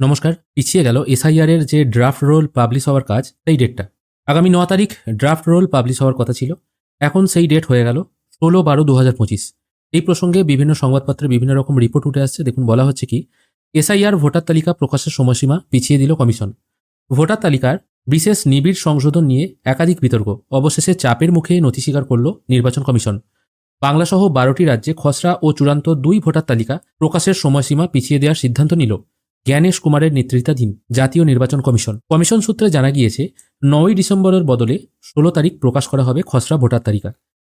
নমস্কার, পিছিয়ে গেল এসআইআর এর যে ড্রাফট রোল পাবলিশ হওয়ার কাজ, সেই ডেটটা আগামী ন তারিখ ড্রাফট রোল পাবলিশ হওয়ার কথা ছিল, এখন সেই ডেট হয়ে গেল ষোলো বারো দু হাজার পঁচিশ। এই প্রসঙ্গে বিভিন্ন সংবাদপত্রে বিভিন্ন রকম রিপোর্ট উঠে আসছে। দেখুন, বলা হচ্ছে কি এসআইআর ভোটার তালিকা প্রকাশের সময়সীমা পিছিয়ে দিল কমিশন। ভোটার তালিকার বিশেষ নিবিড় সংশোধন নিয়ে একাধিক বিতর্ক, অবশেষে চাপের মুখে নথি স্বীকার করল নির্বাচন কমিশন। বাংলাসহ বারোটি রাজ্যে খসড়া ও চূড়ান্ত দুই ভোটার তালিকা প্রকাশের সময়সীমা পিছিয়ে দেওয়ার সিদ্ধান্ত নিল। জ্ঞানেশ কুমারের নেতৃত্বাধীন জাতীয় নির্বাচন কমিশন। কমিশন সূত্রে জানা গিয়েছে নয়ই ডিসেম্বরের বদলে ষোলো তারিখ প্রকাশ করা হবে খসড়া ভোটার তালিকা।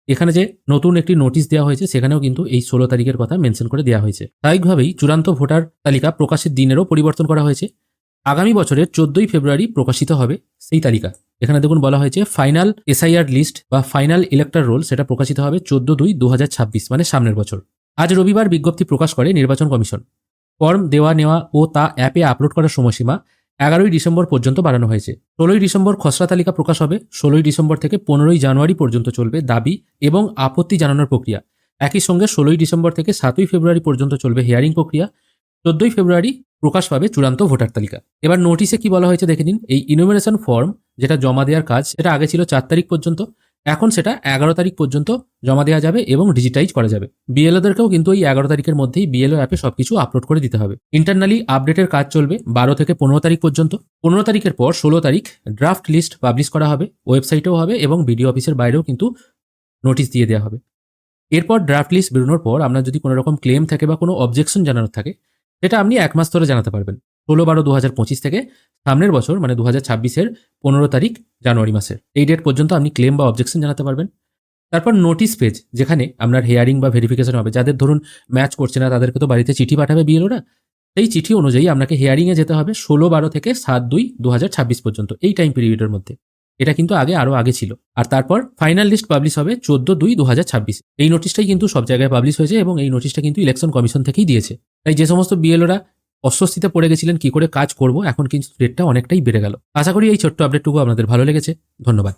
এখানে যে নতুন একটি নোটিশ দেওয়া হয়েছে, সেখানেও কিন্তু এই ষোলো তারিখের কথা মেনশন করে দেওয়া হয়েছে। স্বাভাবিকভাবেই চূড়ান্ত ভোটার তালিকা প্রকাশের দিনেরও পরিবর্তন করা হয়েছে। আগামী বছরের চোদ্দই ফেব্রুয়ারি প্রকাশিত হবে সেই তালিকা। এখানে দেখুন বলা হয়েছে, ফাইনাল এসআইআর লিস্ট বা ফাইনাল ইলেক্টর রোল সেটা প্রকাশিত হবে চোদ্দ দুই দু মানে সামনের বছর। আজ রবিবার বিজ্ঞপ্তি প্রকাশ করে নির্বাচন কমিশন। ফর্ম দেওয়া নেওয়া ও তা অ্যাপে আপলোড করার সময়সীমা এগারোই ডিসেম্বর পর্যন্ত বাড়ানো হয়েছে। ষোলোই ডিসেম্বর খসড়া তালিকা প্রকাশ হবে। ষোলোই ডিসেম্বর থেকে পনেরোই জানুয়ারি পর্যন্ত চলবে দাবি এবং আপত্তি জানানোর প্রক্রিয়া। একই সঙ্গে ষোলোই ডিসেম্বর থেকে সাতই ফেব্রুয়ারি পর্যন্ত চলবে হিয়ারিং প্রক্রিয়া। চোদ্দই ফেব্রুয়ারি প্রকাশ পাবে চূড়ান্ত ভোটার তালিকা। এবার নোটিশে কি বলা হয়েছে দেখে নিন। এই ইনুমিনেশন ফর্ম যেটা জমা দেওয়ার কাজ, সেটা আগে ছিল চার তারিখ পর্যন্ত। এখন সেটা এগারো তারিখ পর্যন্ত জমা দেওয়া যাবে এবং ডিজিটাইজ করা যাবে। বিএলওদেরকেও কিন্তু এই এগারো তারিখের মধ্যেই বিএলও অ্যাপে সবকিছু আপলোড করে দিতে হবে। ইন্টারনালি আপডেটের কাজ চলবে বারো থেকে পনেরো তারিখ পর্যন্ত। পনেরো তারিখের পর ষোলো তারিখ ড্রাফট লিস্ট পাবলিশ করা হবে ওয়েবসাইটেও হবে এবং বিডিও অফিসের বাইরেও কিন্তু নোটিশ দিয়ে দেওয়া হবে। এরপর ড্রাফট লিস্ট বেরোনোর পর আপনার যদি কোনো রকম ক্লেম থাকে বা কোনো অবজেকশন জানানোর থাকে, সেটা আপনি এক মাস ধরে জানাতে পারবেন। ষোলো বারো দু হাজার পঁচিশ থেকে সামনের বছর মানে দু হাজার ছাব্বিশের পনেরো তারিখ জানুয়ারি মাসের। এই ডেট পর্যন্ত আপনি ক্লেম বা অবজেকশন জানাতে পারবেন। তারপর নোটিশ পেজ যেখানে আপনার হেয়ারিং বা ভেরিফিকেশন হবে। যাদের ধরুন ম্যাচ করছে না, তাদেরকে তো বাড়িতে চিঠি পাঠাবে বিএলওরা সেই চিঠি অনুযায়ী আপনাকে হেয়ারিংয়ে যেতে হবে ষোলো বারো থেকে সাত দুই দু হাজার ছাব্বিশ পর্যন্ত, এই টাইম পিরিয়ডের মধ্যে। এটা কিন্তু আগে আরও আগে ছিল। আর তারপর ফাইনাল লিস্ট পাবলিশ হবে চোদ্দ দুই দু হাজার ছাব্বিশ। এই নোটিশটাই কিন্তু সব জায়গায় পাবলিশ হয়েছে এবং এই নোটিশটা কিন্তু ইলেকশন কমিশন থেকেই দিয়েছে। তাই যে সমস্ত বিএলওরা অস্বস্তিতে পড়ে গেছিলেন, কি করে কাজ করব? এখন কিন্তু রেটটা অনেকটাই বেড়ে গেল। আশা করি এই ছোট্ট আপডেটটুকু আপনাদের ভালো লেগেছে। ধন্যবাদ।